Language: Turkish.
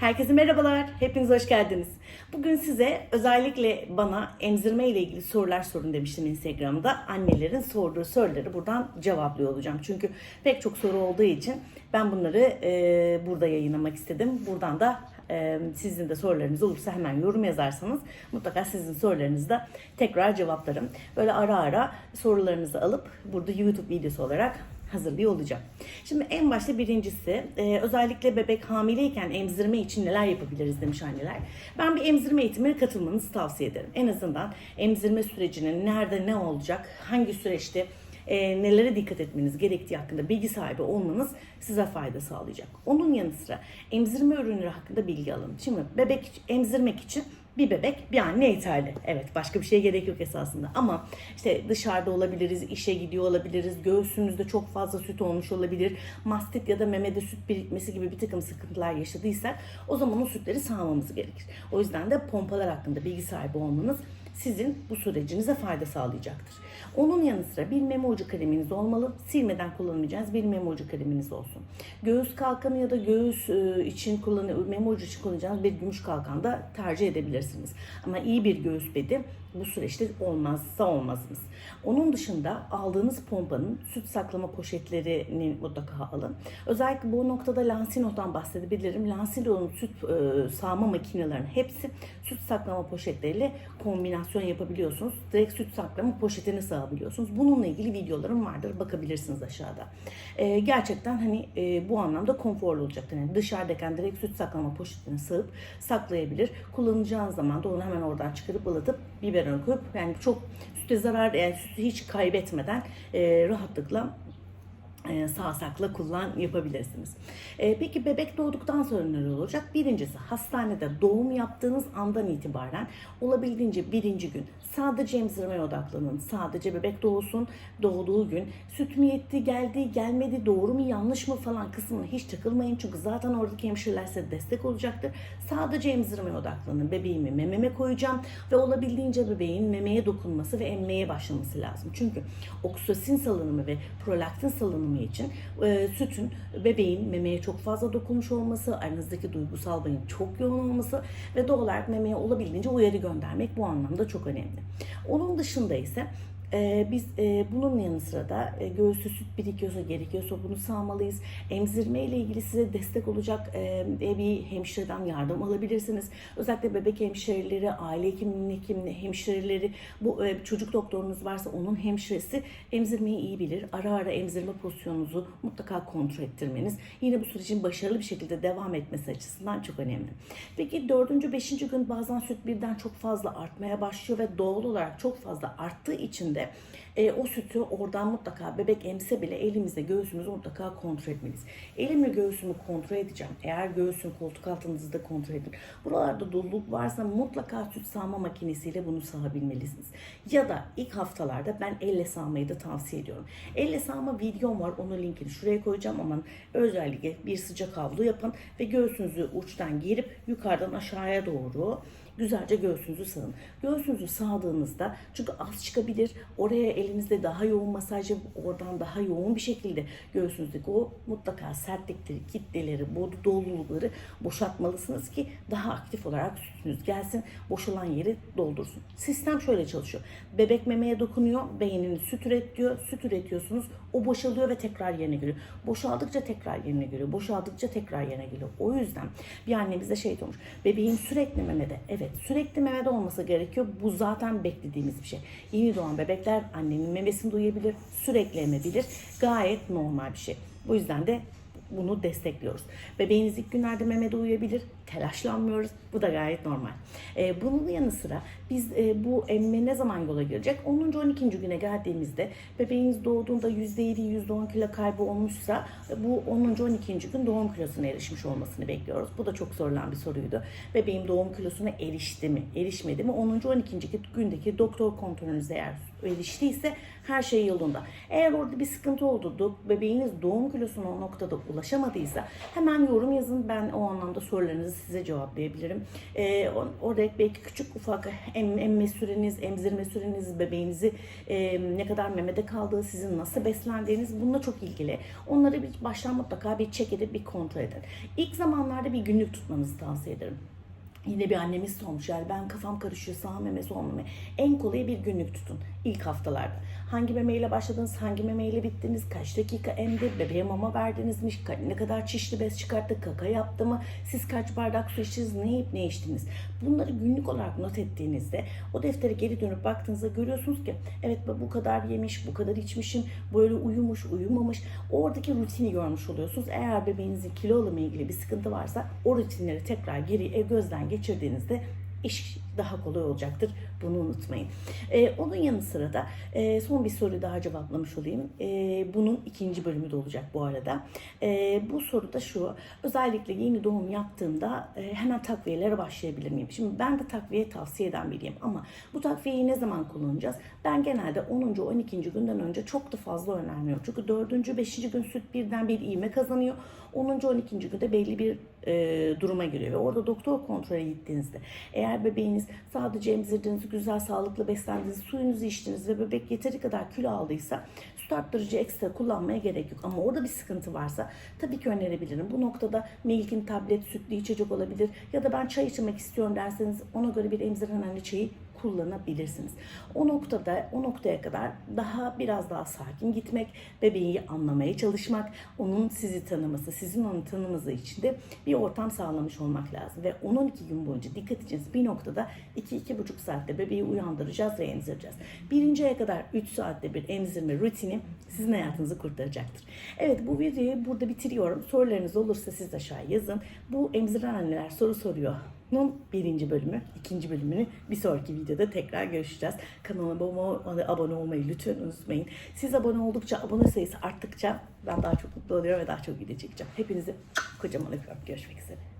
Herkese merhabalar, hepiniz hoş geldiniz. Bugün size özellikle bana emzirme ile ilgili sorular sorun demiştim Instagram'da. Annelerin sorduğu soruları buradan cevaplıyor olacağım. Çünkü pek çok soru olduğu için ben bunları e, burada yayınlamak istedim. Buradan da e, sizin de sorularınız olursa hemen yorum yazarsanız mutlaka sizin sorularınızı da tekrar cevaplarım. Böyle ara ara sorularınızı alıp burada YouTube videosu olarak hazırlıyor olacağım. Şimdi en başta birincisi e, özellikle bebek hamileyken emzirme için neler yapabiliriz demiş anneler. Ben bir emzirme eğitimine katılmanızı tavsiye ederim. En azından emzirme sürecinin nerede ne olacak, hangi süreçte e, nelere dikkat etmeniz gerektiği hakkında bilgi sahibi olmanız size fayda sağlayacak. Onun yanı sıra emzirme ürünleri hakkında bilgi alın. Şimdi bebek emzirmek için bir bebek bir anne yeterli. Evet başka bir şeye gerek yok esasında. Ama işte dışarıda olabiliriz, işe gidiyor olabiliriz, göğsümüzde çok fazla süt olmuş olabilir, mastit ya da memede süt birikmesi gibi bir takım sıkıntılar yaşadıysak o zaman o sütleri sağmamız gerekir. O yüzden de pompalar hakkında bilgi sahibi olmanız sizin bu sürecinize fayda sağlayacaktır. Onun yanı sıra bir meme ucu kreminiz olmalı. Silmeden kullanmayacağınız bir meme ucu kreminiz olsun. Göğüs kalkanı ya da göğüs e, için kullanı meme için kullanacağınız bir gümüş kalkan da tercih edebilirsiniz. Ama iyi bir göğüs bedi bu süreçte olmazsa olmazınız. Onun dışında aldığınız pompanın süt saklama poşetlerini mutlaka alın. Özellikle bu noktada Lansino'dan bahsedebilirim. Lansino'nun süt e, sağma makinelerinin hepsi süt saklama poşetleriyle kombinasyon yapabiliyorsunuz. Direkt süt saklama poşetini sağabiliyorsunuz. Bununla ilgili videolarım vardır. Bakabilirsiniz aşağıda. E, gerçekten hani e, bu anlamda konforlu olacaktır. Yani dışarıdayken direkt süt saklama poşetini sığıp saklayabilir. Kullanacağınız zaman da onu hemen oradan çıkarıp ılıtıp biberon koyup yani çok süte zarar yani sütü hiç kaybetmeden e, rahatlıkla e, sağ sakla kullan yapabilirsiniz. E, peki bebek doğduktan sonra neler olacak? Birincisi hastanede doğum yaptığınız andan itibaren olabildiğince birinci gün sadece emzirmeye odaklanın. Sadece bebek doğsun, doğduğu gün süt mü yetti, geldi, gelmedi, doğru mu, yanlış mı falan kısmına hiç takılmayın. Çünkü zaten oradaki hemşireler size destek olacaktır. Sadece emzirmeye odaklanın. Bebeğimi mememe koyacağım ve olabildiğince bebeğin memeye dokunması ve emmeye başlaması lazım. Çünkü oksitosin salınımı ve prolaktin salınımı için e, sütün bebeğin memeye çok fazla dokunmuş olması, aranızdaki duygusal bağın çok yoğun olması ve doğal olarak memeye olabildiğince uyarı göndermek bu anlamda çok önemli. Onun dışında ise ee, biz e, bunun yanı sıra da e, göğüste süt birikiyorsa gerekiyorsa bunu sağmalıyız. Emzirme ile ilgili size destek olacak e, bir hemşireden yardım alabilirsiniz. Özellikle bebek hemşireleri, aile hekimliğinin hekimli hemşireleri, bu e, çocuk doktorunuz varsa onun hemşiresi emzirmeyi iyi bilir. Ara ara emzirme pozisyonunuzu mutlaka kontrol ettirmeniz yine bu sürecin başarılı bir şekilde devam etmesi açısından çok önemli. Peki dördüncü, beşinci gün bazen süt birden çok fazla artmaya başlıyor ve doğal olarak çok fazla arttığı için de e, o sütü oradan mutlaka bebek emse bile elimizle göğsümüzü mutlaka kontrol etmeliyiz. Elimle göğsümü kontrol edeceğim. Eğer göğsün koltuk altınızı da kontrol edin. Buralarda doluluk varsa mutlaka süt sağma makinesiyle bunu sağabilmelisiniz. Ya da ilk haftalarda ben elle sağmayı da tavsiye ediyorum. Elle sağma videom var. Onun linkini şuraya koyacağım ama özellikle bir sıcak havlu yapın ve göğsünüzü uçtan girip yukarıdan aşağıya doğru güzelce göğsünüzü sağın. Göğsünüzü sağdığınızda çünkü az çıkabilir. Oraya elinizde daha yoğun masaj yapıp oradan daha yoğun bir şekilde göğsünüzdeki o mutlaka sertlikleri, kitleleri, bodu dolulukları boşaltmalısınız ki daha aktif olarak sütünüz gelsin. Boşalan yeri doldursun. Sistem şöyle çalışıyor. Bebek memeye dokunuyor, beyniniz süt üretiyor. Süt üretiyorsunuz. O boşalıyor ve tekrar yerine geliyor. Boşaldıkça tekrar yerine geliyor. Boşaldıkça tekrar yerine geliyor. O yüzden bir anne bize şey diyormuş. Bebeğin sürekli memede. Evet sürekli memede olması gerekiyor. Bu zaten beklediğimiz bir şey. Yeni doğan bebekler annenin memesini duyabilir. Sürekli emebilir. Gayet normal bir şey. Bu yüzden de bunu destekliyoruz. Bebeğiniz ilk günlerde memede uyuyabilir. Telaşlanmıyoruz. Bu da gayet normal. Ee, bunun yanı sıra biz e, bu emme ne zaman yola girecek? 10. 12. güne geldiğimizde bebeğiniz doğduğunda %7, %10 kilo kaybı olmuşsa bu 10. 12. gün doğum kilosuna erişmiş olmasını bekliyoruz. Bu da çok sorulan bir soruydu. Bebeğim doğum kilosuna erişti mi, erişmedi mi? 10. 12. gündeki doktor kontrolünüz eğer eriştiyse her şey yolunda. Eğer orada bir sıkıntı oldu, bebeğiniz doğum kilosuna o noktada ulaşamadıysa hemen yorum yazın. Ben o anlamda sorularınızı size cevaplayabilirim. Or- orada belki küçük ufak em, emme süreniz, emzirme süreniz, bebeğinizi e, ne kadar memede kaldığı, sizin nasıl beslendiğiniz bununla çok ilgili. Onları bir baştan mutlaka bir check edip bir kontrol edin. İlk zamanlarda bir günlük tutmanızı tavsiye ederim. Yine bir annemiz sormuş yani ben kafam karışıyor sağ meme sol meme. En kolayı bir günlük tutun ilk haftalarda. Hangi memeyle başladınız, hangi memeyle bittiniz, kaç dakika emdi, bebeğe mama verdiniz mi, ne kadar çişli bez çıkarttı, kaka yaptı mı, siz kaç bardak su içtiniz, ne yiyip ne içtiniz. Bunları günlük olarak not ettiğinizde o deftere geri dönüp baktığınızda görüyorsunuz ki evet bu kadar yemiş, bu kadar içmişim, böyle uyumuş, uyumamış. Oradaki rutini görmüş oluyorsunuz. Eğer bebeğinizin kilo alımı ilgili bir sıkıntı varsa o rutinleri tekrar geri ev gözden geçirdiğinizde iş daha kolay olacaktır. Bunu unutmayın. Ee, onun yanı sıra da e, son bir soruyu daha cevaplamış olayım. Ee, bunun ikinci bölümü de olacak bu arada. Ee, bu soru da şu. Özellikle yeni doğum yaptığımda e, hemen takviyelere başlayabilir miyim? Şimdi ben de takviye tavsiye eden biriyim ama bu takviyeyi ne zaman kullanacağız? Ben genelde 10. 12. günden önce çok da fazla önermiyorum. Çünkü 4. 5. gün süt birden bir iğme kazanıyor. 10. 12. günde belli bir e, duruma giriyor ve orada doktor kontrole gittiğinizde eğer bebeğiniz sadece emzirdiğiniz, güzel sağlıklı beslendiğiniz, suyunuzu içtiniz ve bebek yeteri kadar kilo aldıysa süt arttırıcı ekstra kullanmaya gerek yok. Ama orada bir sıkıntı varsa tabii ki önerebilirim. Bu noktada Milk'in tablet, sütlü içecek olabilir ya da ben çay içmek istiyorum derseniz ona göre bir emziren anne çayı kullanabilirsiniz. O noktada, o noktaya kadar daha biraz daha sakin gitmek, bebeği anlamaya çalışmak, onun sizi tanıması, sizin onu tanıması için de bir ortam sağlamış olmak lazım. Ve 10-12 gün boyunca dikkat edeceğiniz bir noktada 2-2,5 saatte bebeği uyandıracağız ve emzireceğiz. Birinci aya kadar 3 saatte bir emzirme rutini sizin hayatınızı kurtaracaktır. Evet bu videoyu burada bitiriyorum. Sorularınız olursa siz aşağı yazın. Bu emziren anneler soru soruyor. Bunun birinci bölümü, ikinci bölümünü bir sonraki videoda tekrar görüşeceğiz. Kanalıma abone olmayı lütfen unutmayın. Siz abone oldukça, abone sayısı arttıkça ben daha çok mutlu oluyorum ve daha çok video çekeceğim. Hepinizi kocaman öpüyorum. Görüşmek üzere.